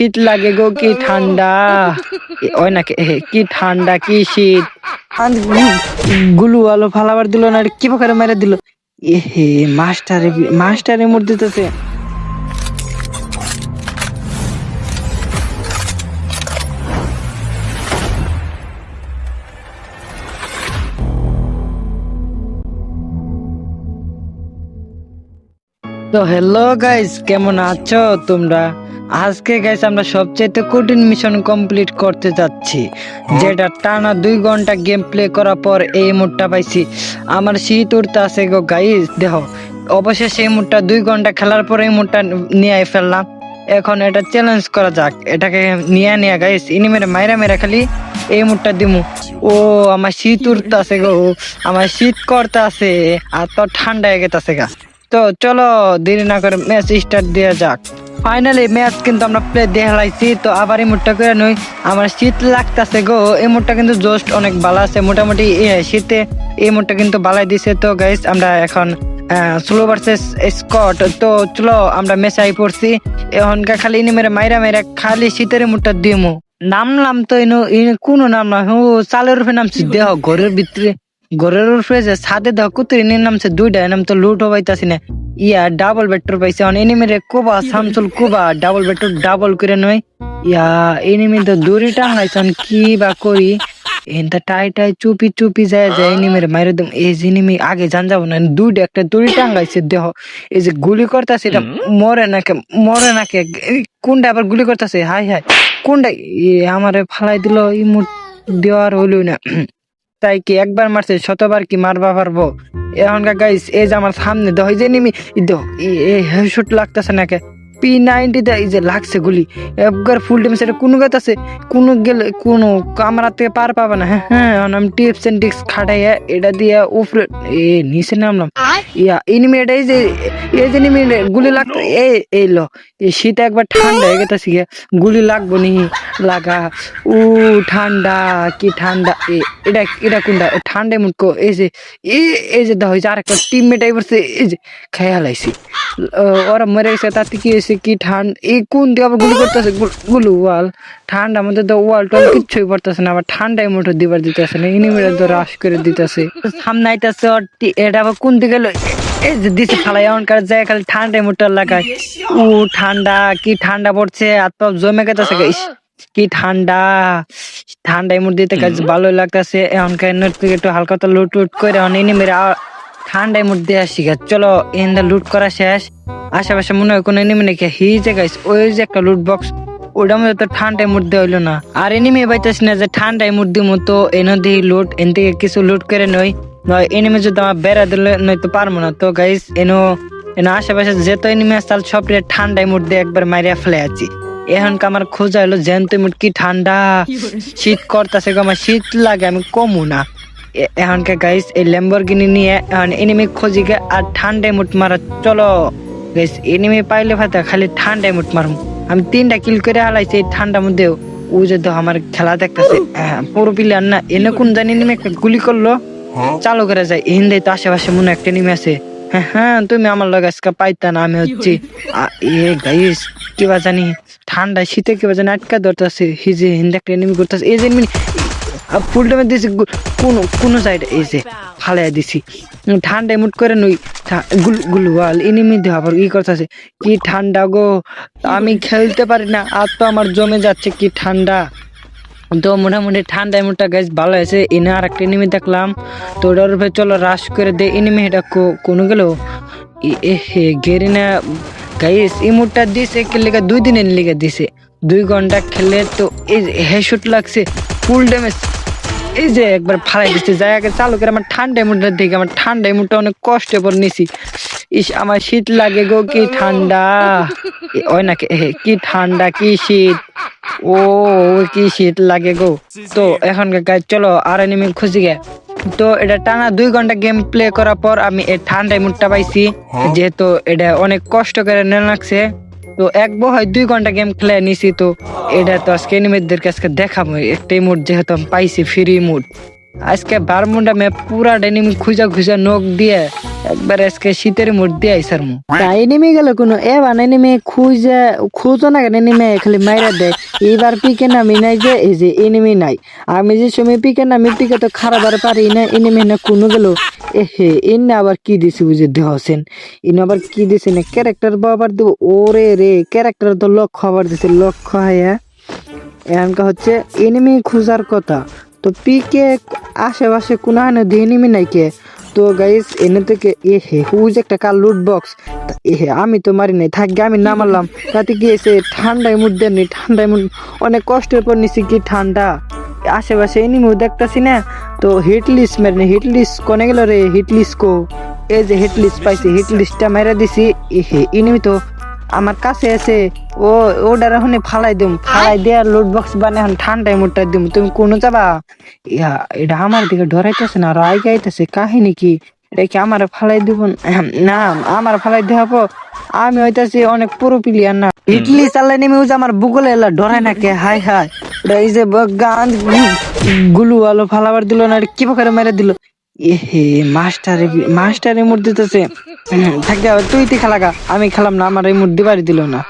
শীত লাগে গো কি ঠান্ডা। ওই না কি ঠান্ডা কি শীত। গুলু আলো ফালাবার দিল না কি প্রকারে মেরে দিল। এ হে মাস্টারে মাস্টারে মোট দিতেছে। তো হ্যালো গাইস কেমন আছো তোমরা? আজকে গাইস আমরা সবচেয়ে কঠিন মিশন কমপ্লিট করতে যাচ্ছি। যেটা টানা দুই ঘণ্টা গেম প্লে করার পর এই মুডটা পাইছি। আমার শীত উঠতে আছে গো গাইস দেখো, অবশেষে এই মুডটা দুই ঘণ্টা খেলার পর এই মুডটা নিয়ে ফেললাম। এখন এটা চ্যালেঞ্জ করা যাক। এটাকে নিয়ে নিয়ে গাইস ইনিমের মাইরা মেরা খালি এই মুডটা দিমু। ও, আমার শীত উঠতে আছে গো। আমার শীত করতে আছে, আর তো ঠান্ডা হয়ে গেছে গা। তো চলো দেরি না করে ম্যাচ স্টার্ট দেওয়া যাক। ফাইনালি ম্যাচ কিন্তু আমরা প্লে দেখালাইছি তো আবার এই মুডটা করে নই। আমার শীত লাগতাছে গো, এই মুডটা কিন্তু জোস্ট অনেক ভালো আছে। মোটামুটি শীতে এই মুডটা কিন্তু বালাই দিছে। তো গাইস আমরা এখন স্লো ভার্সেস স্কট তো চলো আমরা ম্যাচে আই পড়ছি। এখনকার খালি ইনি মেরে মাইরা মাইরা খালি শীতের মুডটা দিমু। নামলাম তো ইনো কোনো নাম না। চালের উপরে নামছি। দেহ, ঘরের ভিতরে ঘরের উপরে যে ছাদে দেহ কুতুরি নিয়ে নামছে দুইটা নাম তো লুট হবাইতাছি না। ইয়া ডাবল বেটর পাইছে অন এনিমি রে কোবা সামসুল কোবা ডাবল বেটর ডাবল করে নয় ইয়া এনিমি তো দূরে টাঙাইছন কি বা করি? এনটা টাই টাই চুপি চুপি যায় যায় এনিমি রে মাইরে দম। এই যে এনিমি আগে জান যাব না দুইটা একটা দড়ি টাঙ্গাইছে দেহ। এই যে গুলি করতেছে এটা মরে নাকে মরে নাকে এই কোনটা আবার গুলি করতেছে? হাই হাই কোনটা আমারে ফালাই দিল এই মুট দেওয়ার হইল না। তাই কি একবার মারছে, শতবার কি মারবা পারব? এখনকার গাইস এই যে আমার সামনে দহ যে নিমি দহ এই হেসুট লাগতেছে নাকি? পি নাইনটি এই যে লাগছে গুলি। একবার ফুল টাইম সেটা কোনো গাছ আছে? কোনো গেলে কোনো কামরা থেকে পার পাবে না। হ্যাঁ হ্যাঁ এখন আমি টিপস এন্ড টিক্স খাটাইয়া এটা দিয়ে উপরে এ নিচে নামলাম। ইয়া এনিমি এটা এই যে এই যে এনিমি গুলি লাগতো এই এই লো এই শীত একবার ঠান্ডা হয়ে গেছে গিয়া। গুলি লাগবো নি লাগা। উ ঠান্ডা কি ঠান্ডা এ এটা এটা কোনটা? ঠান্ডা মুটকো এই যে এই এই যে দেখো এই যে আরেকটা টিমমেট আই পড়ছে এই যে খেয়াল আইছি ওরা মরে গেছে তাতে কি হয়েছে কি ঠান্ডা এই কোন আবার গুলি করতেছে? গুলু ওয়াল ঠান্ডা মধ্যে তো ওয়াল টোয়াল কিচ্ছুই পড়তেছে না আবার ঠান্ডায় মোটর দিবার দিতেছে না ইনিমিটা তো রাশ করে দিতেছে। সামনে আইতেছে এটা আবার কোন দিকে এই যে দিছে ফালাই এমনকার যায় খালি ঠান্ডায় মুঠো লাগায়। উ ঠান্ডা কি ঠান্ডা পড়ছে হাত পা জমে গেছে ইস, কি ঠান্ডা। ঠান্ডায় মুঠ দিতে কাজ ভালোই লাগতেছে এখনকার থেকে একটু হালকা তো লুট লুট করে এখন এনিমিরা ঠান্ডায় মুঠ দিয়ে আসি চলো এনদা লুট করা শেষ। আশেপাশে মনে হয় কোনো এনিমি নাকি। হিজে গাইস ওই যে একটা লুট বক্স ওটা মধ্যে তো ঠান্ডায় মুড দেওয়া হইল না। আর এনিমি পাইতেছি না যে ঠান্ডায় মুড দিব তো এনে দিয়ে লুট এন থেকে কিছু লুট করে নই। নয় এনিমি যদি আমার বেড়া দিলে নয়তো পারব না। তো গাইস এনো এনো আশেপাশে যেত এনিমি আছে তাহলে সব ঠান্ডায় মুড দিয়ে একবার মারিয়া ফেলে আছি। এখনকার আমার খোঁজা হলো জ্যান্ত মুড কি ঠান্ডা? শীত করতেছে গো, আমার শীত লাগে আমি কমু না। এ- এখনকার গাইস এই ল্যাম্বরগিনি নিয়ে এখন এনিমি খুঁজি গে আর ঠান্ডায় মুট মারা চলো। গাইস এনিমি পাইলে ভাতা খালি ঠান্ডায় মুট মারম। আমি তিনটা কিল করে হালাইছি এই ঠান্ডার মধ্যেও ও যে দেখো আমার খেলা দেখতেছে পুরো প্লেয়ার না এনে কোন জানি এনিমি একটা গুলি করল চালু করে যায়। হিন্দে তো আশেপাশে মনে একটা এনিমি আছে। হ্যাঁ হ্যাঁ তুমি আমার লগে আজকে পাইতা না আমি হচ্ছি এ গাইস কিবা জানি ঠান্ডা শীতে কিবা জানি আটকা ধরতেছে হিজে হিন্দে একটা এনিমি করতেছে এই যে ফুল টাইমে দিছি গু- কোনো কোনো সাইড এই যে ফালাই দিছি। ঠান্ডায় মুট করে নই গুলওয়াল এনিমি দেহ আবার ই করতেছে, কি ঠান্ডা গো, আমি খেলতে পারি না আর তো আমার জমে যাচ্ছে, কি ঠান্ডা। তো মোটামুটি ঠান্ডা মোটা গাছ ভালো হয়েছে এনে আর একটা এনিমি দেখলাম। তো ওটার উপরে চলো রাশ করে দে এনিমি এটা কোনো গেল? হে গেরিনা গাইস এই মুটটা দিছে লেগে দুই দিনের লেগে দিছে। দুই ঘণ্টা খেলে তো এই হেশুট লাগছে ফুল ড্যামেজ এই যে একবার ফালাই দিচ্ছে জায়গাকে চালু করে আমার ঠান্ডায় মুটটা দেখে আমার ঠান্ডায় মুটটা অনেক কষ্টে পর নিছি। ইস আমার শীত লাগে গো কি ঠান্ডা। ওই নাকি কি ঠান্ডা কি শীত। ও কি শীত লাগে গো। তো এখনকার কাজ চলো আর এনিমি খুঁজি গে তো এটা টানা দুই ঘণ্টা গেম প্লে করার পর আমি এই ঠান্ডায় মুডটা পাইছি। যেহেতু এটা অনেক কষ্ট করে নেওয়া লাগছে। তো এক বহায় দুই ঘণ্টা গেম খেলে নিছি তো। এটা তো আজকে এনিমিদের আজকে দেখাবো একটাই মুড যেহেতু আমি পাইছি ফ্রি মুড আজকে বার মুন্ডা মে পুরা ডেনিমি খুঁজা খুঁজা নখ দিয়ে, একবার আজকে শীতের মুড দিয়ে আইসার মু। তাই নেমে গেল কোনো এ বানাই নেমে খুঁজে, খুঁজো না কেন নেমে খালি মাইরা দেয় এইবার পিকে নামি নাই যে, এই যে এনিমি নাই। আমি যে সময় পিকে নামি, পিকে তো খারাপ আর পারি না এনিমি না কোনো গেল। এ হে এনে আবার কি দিছি বুঝে দেহসেন ইনে আবার কি দিছে না? ক্যারেক্টার বাবার দেবো, ওরে রে ক্যারেক্টার তো লক্ষ্য আবার দিছে লক্ষ্য হায়া এখানকার হচ্ছে এনিমি খোঁজার কথা। তো পিকে আশেপাশে কোনো হানে এনিমি নাই কে? তো গাইস এনে থেকে এ হে হুজ একটা কাল লুট বক্স এ হে আমি তো মারি নাই থাকি আমি না মারলাম। তাতে কি এসে ঠান্ডায় মধ্যে নেই ঠান্ডায় মধ্যে অনেক কষ্টের পর নিছি কি ঠান্ডা? আশেপাশে এনিমিও দেখতাছি না তো হিট লিস্ট মেরে হিট লিস্ট কোনে গেল রে? হিট লিস্ট কো? এই যে হিট লিস্ট পাইছি হিট লিস্টটা মেরে দিছি এনিমি তো। আমার কাছে এসে ও ওটার এখন ফালাই দিম ফালাই দেয়ার লোড বক্স বানিয়ে এখন ঠান্ডায় মোটটা দিম তুমি কোনো যাবা? ইয়া এটা আমার দিকে ডরাইতেছে না আই গাইতেছে কাহিনী কি? এটা কি আমার ফালাই দিব? না আমার ফালাই দেওয়া পর আমি হইতাছি অনেক পুরো প্লেয়ার না। ইডলি চালাই নেমে আমার বুগলে এলা ডরাই না কে? হাই হাই এই যে গান গুলু আলো ফালাবার দিল না কি প্রকারে মেরে দিল? এহে, মাস্টারে মাস্টারে মুড দিতেছে। থাকে তুই তুই খেলাগা আমি খেলাম না, আমার এই মুড দিবারই দিল না।